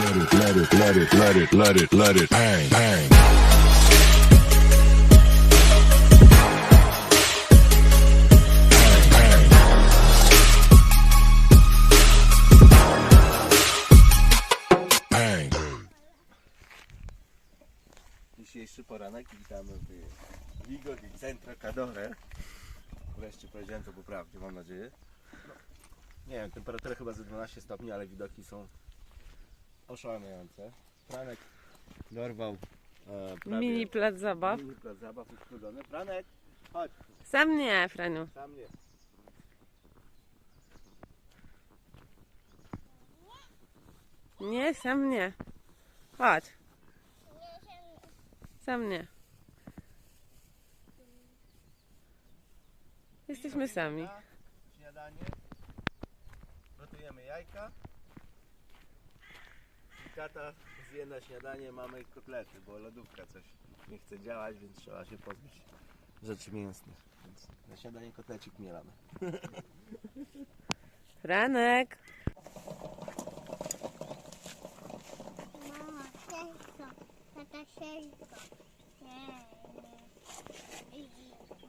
let it, let it, let it, let it, let it, bang, bang. Dzisiejszy poranek witamy w Vigo di Centro Cadore. Wreszcie powiedziałem to poprawnie, mam nadzieję. Nie wiem, temperatura chyba ze 12 stopni, ale widoki są oszałamiające. Franek dorwał e, prawie Mini plac zabaw. mini plac zabaw uszkodzony. Franek, chodź, Sam nie, Franiu. tam nie. Nie, sam nie. Chodź. Sam nie. Jesteśmy sami. Śniadanie. Gotujemy jajka. I tata zje na śniadanie mamy kotlety, bo lodówka coś nie chce działać, więc trzeba się pozbyć rzeczy mięsnych. Więc na śniadanie kotlecik mielamy. Franek. Mama, ciężko. Tata ciężko. Nie,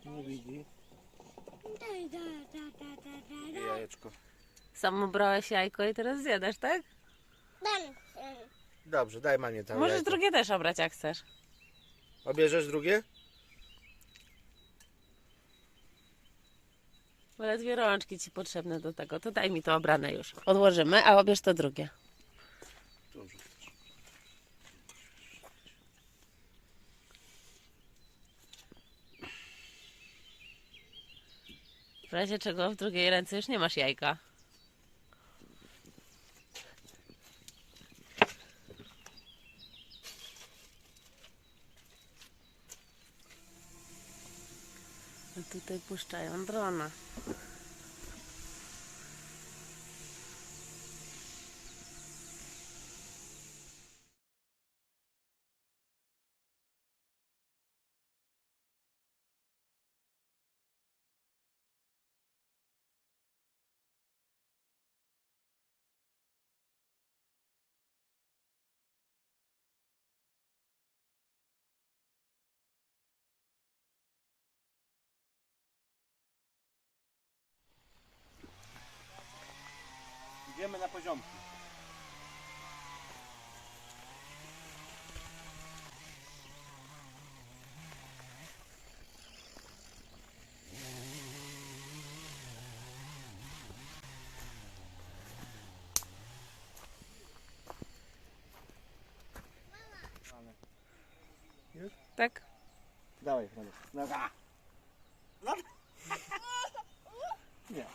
nie. Nie widzi. Daj, daj, daj, daj, daj, daj, I daj. jajeczko. Sam ubrałeś jajko i teraz zjadasz, tak? Dam. Dobrze, daj mamie tam Możesz jajko. drugie też obrać, jak chcesz. Obierzesz drugie? Bo ledwie rączki ci potrzebne do tego. To daj mi to obrane już. Odłożymy, a obierz to drugie. Dobrze. W razie czego w drugiej ręce już nie masz jajka. Tutaj puszczają drona. Idziemy na poziomki. Tak? Dawaj, Franek. No. Nie.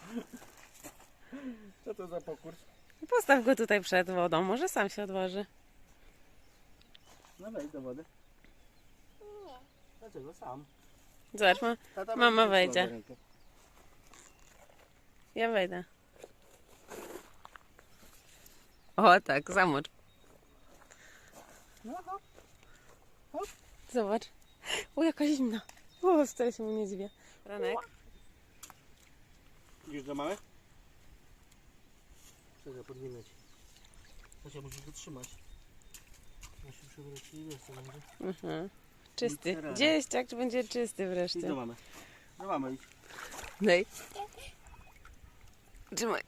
Co to za pokurs? Postaw go tutaj przed wodą, może sam się odłoży. No wejdź do wody. Dlaczego sam? Zobacz, ma... Tata Mama wejdzie. ja wejdę. O tak, zamocz. No. Zobacz. O, jaka zimna. O, wcale się mu nie dziwię. Ranek. Idziesz do mamy? Podwinę ci. Kasia, musisz wytrzymać. Musi przewrócić i wiesz co będzie. Mhm. Czysty. Literalnie. Gdzieś tak będzie czysty Idź wreszcie. do mamy. Do mamy idź. Daj. Trzymaj.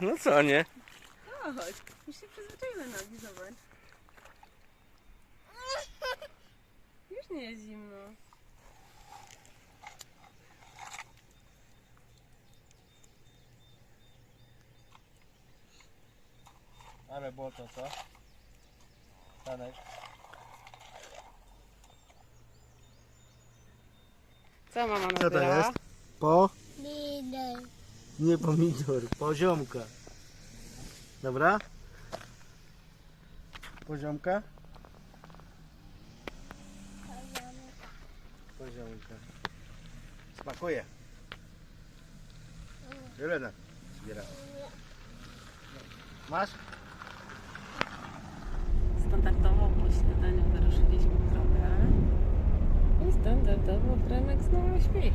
No co nie? O, chodź. Już się przyzwyczaiły nogi, zobacz. Już nie jest zimno. Ale było to co? Tanek. Co mama Co to jest? Po? Lider. Nie pomidor, poziomka. Dobra? Poziomka? Poziomka. Smakuje. Jelena zbiera. Masz? Standardowo po śniadaniu wyruszyliśmy w drogę. I standardowo Franek znowu śpi.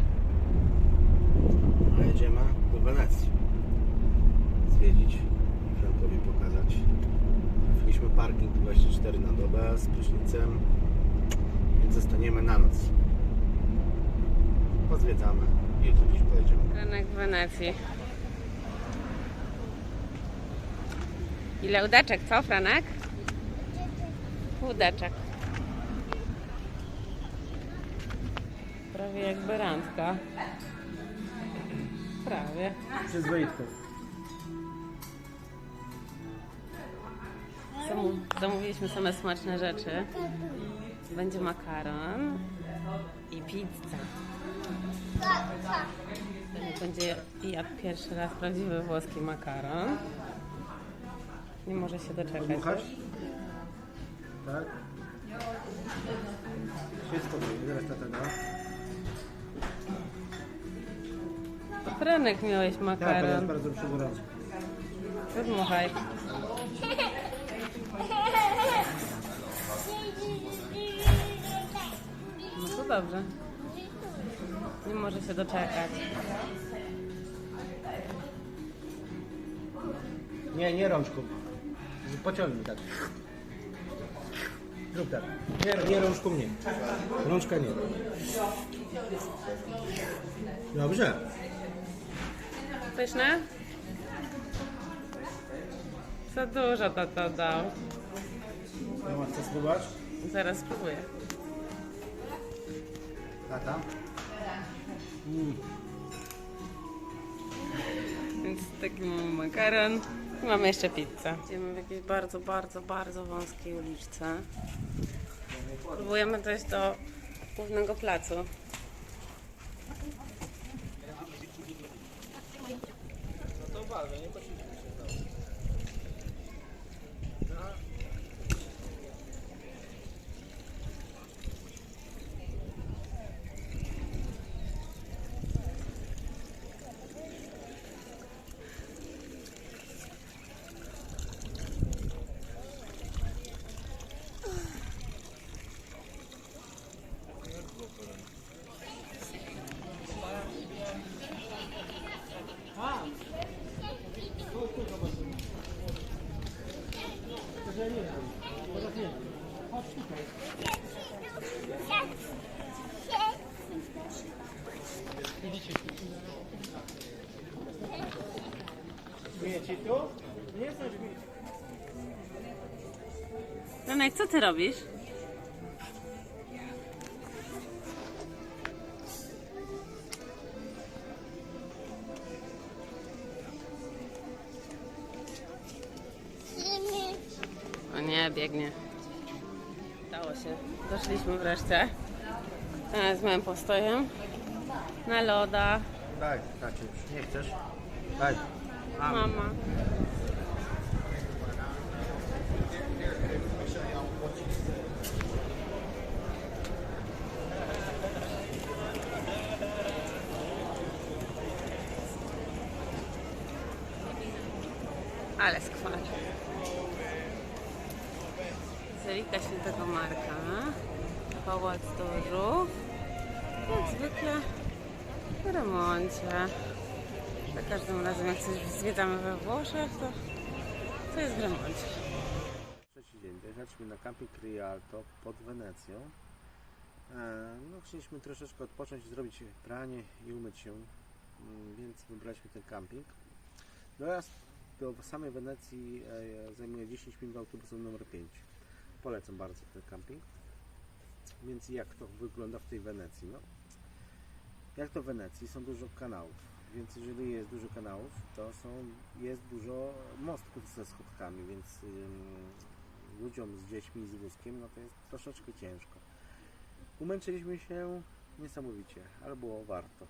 A jedziemy do Wenecji. zwiedzić i Frankowi pokazać. Trafiliśmy parking 24 na dobę z prysznicem, więc zostaniemy na noc. Pozwiedzamy i jutro gdzieś pojedziemy. Rynek w Wenecji. Ile udeczek, co Franek? Udeczek. Prawie jakby randka. Prawie. Przyzwoitko. Zamówiliśmy same smaczne rzeczy. Będzie makaron i pizza. Będzie jadł pierwszy raz prawdziwy włoski makaron. Nie może się doczekać. Tak? Wszystko będzie, zaraz tata da. Franek miałeś Tak, ale jest makaron. bardzo. Podmuchaj. No to dobrze. Nie może się doczekać. Nie, nie rączką. Pociągnij tak. Zrób tak. Nie, nie rączką nie. Rączka nie. Dobrze. Pyszne? Za dużo to dał. Mama chce spróbować? Zaraz spróbuję. Tata? Więc taki mamy makaron. Mamy jeszcze pizzę. Idziemy w jakiejś bardzo, bardzo, bardzo wąskiej uliczce. Próbujemy dojść do głównego placu. Śmieci tu? Nie są śmieci. Janek, co ty robisz? O nie, biegnie. Udało się. Doszliśmy wreszcie. E, Z moim postojem. Na loda. Daj, tacie już. Nie chcesz? Daj. Mama. Ale skwar. Zerika Świętego Marka. Pałac Dożów. Jak zwykle w remoncie. Za każdym razem jak coś zwiedzamy we Włoszech, to, to jest w remoncie. Trzeci dzień. Dojechaliśmy na camping Rialto pod Wenecją. E, No, chcieliśmy troszeczkę odpocząć, zrobić pranie i umyć się, mm, więc wybraliśmy ten camping. Dojazd do samej Wenecji e, zajmuje 10 minut autobusem numer 5. Polecam bardzo ten camping. Więc jak to wygląda w tej Wenecji? No, jak to w Wenecji? Są dużo kanałów, więc jeżeli jest dużo kanałów, to są, jest dużo mostków ze schodkami, więc ym, ludziom z dziećmi z wózkiem, no to jest troszeczkę ciężko. Umęczyliśmy się niesamowicie, ale było warto.